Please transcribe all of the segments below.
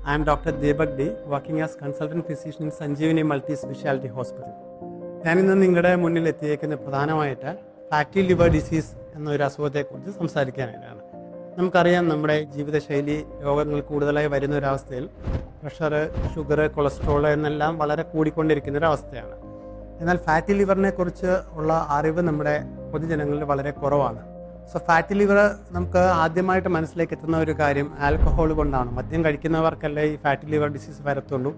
I am Dr. Deepak D, working as consultant physician in Sanjeevani Multi Speciality Hospital. ഞാനിന്ന് നിങ്ങളുടെ മുന്നിൽ എത്തിയേക്കുന്ന പ്രധാനമായിട്ട് fatty liver disease എന്നൊരു അസുഖത്തെക്കുറിച്ച് സംസാരിക്കാനായിട്ടാണ് നമുക്കറിയാം നമ്മുടെ ജീവിതശൈലി രോഗങ്ങൾ കൂടുതലായി വരുന്ന ഒരവസ്ഥയിൽ പ്രഷർ ഷുഗർ കൊളസ്ട്രോൾ എന്നെല്ലാം വളരെ കൂടിക്കൊണ്ടിരിക്കുന്ന ഒരു അവസ്ഥയാണ് എന്നാൽ ഫാറ്റി ലിവറിനെ കുറിച്ച് ഉള്ള അറിവ് നമ്മുടെ പൊതുജനങ്ങളിൽ വളരെ കുറവാണ് സോ ഫാറ്റി ലിവർ നമുക്ക് ആദ്യമായിട്ട് മനസ്സിലേക്ക് എത്തുന്ന ഒരു കാര്യം ആൽക്കഹോൾ കൊണ്ടാണ്. മദ്യം കഴിക്കുന്നവർക്കല്ലേ ഈ ഫാറ്റി ലിവർ ഡിസീസ് വരത്തുള്ളൂ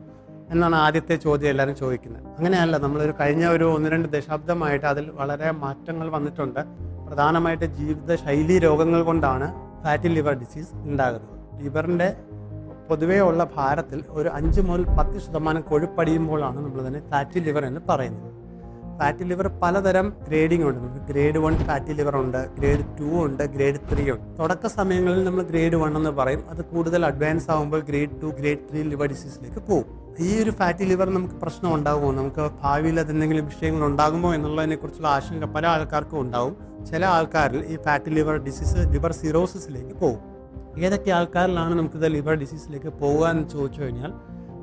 എന്നാണ് ആദ്യത്തെ ചോദ്യം എല്ലാവരും ചോദിക്കുന്നത്. അങ്ങനെയല്ല നമ്മളൊരു കഴിഞ്ഞ ഒരു ഒന്ന് രണ്ട് ദശാബ്ദമായിട്ട് അതിൽ വളരെ മാറ്റങ്ങൾ വന്നിട്ടുണ്ട്. പ്രധാനമായിട്ട് ജീവിതശൈലി രോഗങ്ങൾ കൊണ്ടാണ് ഫാറ്റി ലിവർ ഡിസീസ് ഉണ്ടാകുന്നത്. ലിവറിന്റെ പൊതുവേ ഉള്ള ഭാരത്തിൽ ഒരു അഞ്ച് മുതൽ പത്ത് ശതമാനം കൊഴുപ്പടിയുമ്പോഴാണ് നമ്മൾ തന്നെ ഫാറ്റി ലിവർ എന്ന് പറയുന്നത്. ഫാറ്റി ലിവർ പലതരം ഗ്രേഡിംഗ് ഉണ്ട്. നമുക്ക് ഗ്രേഡ് വൺ ഫാറ്റി ലിവർ ഉണ്ട് ഗ്രേഡ് ടു ഉണ്ട് ഗ്രേഡ് ത്രീ ഉണ്ട്. തുടക്ക സമയങ്ങളിൽ നമ്മൾ ഗ്രേഡ് വൺ എന്ന് പറയും. അത് കൂടുതൽ അഡ്വാൻസ് ആകുമ്പോൾ grade two grade three liver ഡിസീസിലേക്ക് പോകും. ഈ ഒരു ഫാറ്റി ലിവർ നമുക്ക് പ്രശ്നം ഉണ്ടാകുമോ നമുക്ക് ഭാവിയിൽ അതെന്തെങ്കിലും വിഷയങ്ങൾ ഉണ്ടാകുമോ എന്നുള്ളതിനെ കുറിച്ചുള്ള ആശങ്ക പല ആൾക്കാർക്കും ഉണ്ടാവും. ചില ആൾക്കാരിൽ ഈ ഫാറ്റി ലിവർ ഡിസീസ് ലിവർ സിറോസിസിലേക്ക് പോകും. ഏതൊക്കെ ആൾക്കാരിലാണ് നമുക്കിത് ലിവർ ഡിസീസിലേക്ക് പോകുക എന്ന് ചോദിച്ചു കഴിഞ്ഞാൽ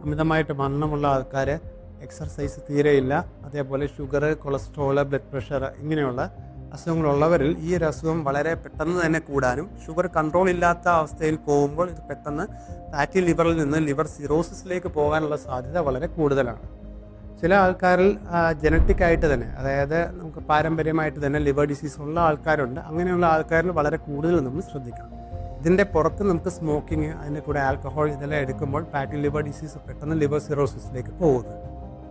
അമിതമായിട്ട് മരണമുള്ള ആൾക്കാർ എക്സർസൈസ് തീരെയില്ല. അതേപോലെ ഷുഗർ കൊളസ്ട്രോൾ ബ്ലഡ് പ്രഷർ ഇങ്ങനെയുള്ള അസുഖങ്ങളുള്ളവരിൽ ഈ ഒരു അസുഖം വളരെ പെട്ടെന്ന് തന്നെ കൂടാനും ഷുഗർ കൺട്രോൾ ഇല്ലാത്ത അവസ്ഥയിൽ പോകുമ്പോൾ ഇത് പെട്ടെന്ന് ഫാറ്റി ലിവറിൽ നിന്ന് ലിവർ സിറോസിസിലേക്ക് പോകാനുള്ള സാധ്യത വളരെ കൂടുതലാണ്. ചില ആൾക്കാരിൽ ജനറ്റിക് ആയിട്ട് തന്നെ അതായത് നമുക്ക് പാരമ്പര്യമായിട്ട് തന്നെ ലിവർ ഡിസീസ് ഉള്ള ആൾക്കാരുണ്ട്. അങ്ങനെയുള്ള ആൾക്കാരിൽ വളരെ കൂടുതൽ നമ്മൾ ശ്രദ്ധിക്കണം. ഇതിന്റെ പുറത്ത് നമുക്ക് സ്മോക്കിങ് അതിന്റെ കൂടെ ആൽക്കഹോൾ ഇതെല്ലാം എടുക്കുമ്പോൾ ഫാറ്റി ലിവർ ഡിസീസ് പെട്ടെന്ന് ലിവർ സിറോസിസിലേക്ക് പോകുന്നത്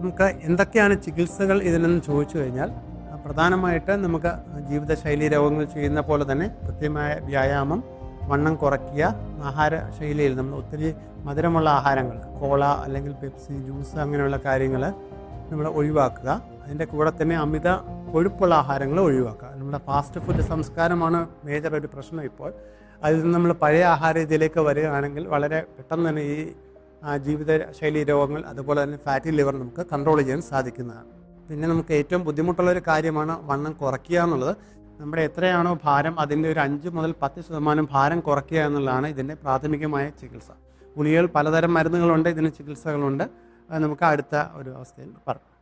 നമുക്ക് എന്തൊക്കെയാണ് ചികിത്സകൾ ഇതിനെന്ന് ചോദിച്ചു കഴിഞ്ഞാൽ പ്രധാനമായിട്ട് നമുക്ക് ജീവിതശൈലി രോഗങ്ങൾ ചെയ്യുന്ന പോലെ തന്നെ കൃത്യമായ വ്യായാമം വണ്ണം കുറയ്ക്കുക ആഹാര ശൈലിയിൽ നമ്മൾ ഒത്തിരി മധുരമുള്ള ആഹാരങ്ങൾ കോള അല്ലെങ്കിൽ പെപ്സി ജ്യൂസ് അങ്ങനെയുള്ള കാര്യങ്ങൾ നമ്മൾ ഒഴിവാക്കുക. അതിന്റെ കൂടെ തന്നെ അമിത കൊഴുപ്പുള്ള ആഹാരങ്ങൾ ഒഴിവാക്കുക. നമ്മുടെ ഫാസ്റ്റ് ഫുഡ് സംസ്കാരമാണ് മേജർ ഒരു പ്രശ്നം ഇപ്പോൾ. അതിൽ നമ്മൾ പഴയ ആഹാര രീതിയിലേക്ക് വരികയാണെങ്കിൽ വളരെ പെട്ടെന്ന് തന്നെ ഈ ആ, ജീവിതശൈലി രോഗങ്ങൾ അതുപോലെ തന്നെ ഫാറ്റി ലിവർ നമുക്ക് കൺട്രോൾ ചെയ്യാൻ സാധിക്കുന്നതാണ്. പിന്നെ നമുക്ക് ഏറ്റവും ബുദ്ധിമുട്ടുള്ള ഒരു കാര്യമാണ് വണ്ണം കുറയ്ക്കുക എന്നുള്ളത്. നമ്മുടെ എത്രയാണോ ഭാരം അതിന്റെ ഒരു അഞ്ച് മുതൽ പത്ത് ശതമാനം ഭാരം കുറയ്ക്കുക എന്നുള്ളതാണ് ഇതിന്റെ പ്രാഥമികമായ ചികിത്സ. ഗുളികകൾ പലതരം മരുന്നുകളുണ്ട് ഇതിന് ചികിത്സകളുണ്ട്. നമുക്ക് അടുത്ത ഒരു അവസ്ഥയിൽ പറയാം.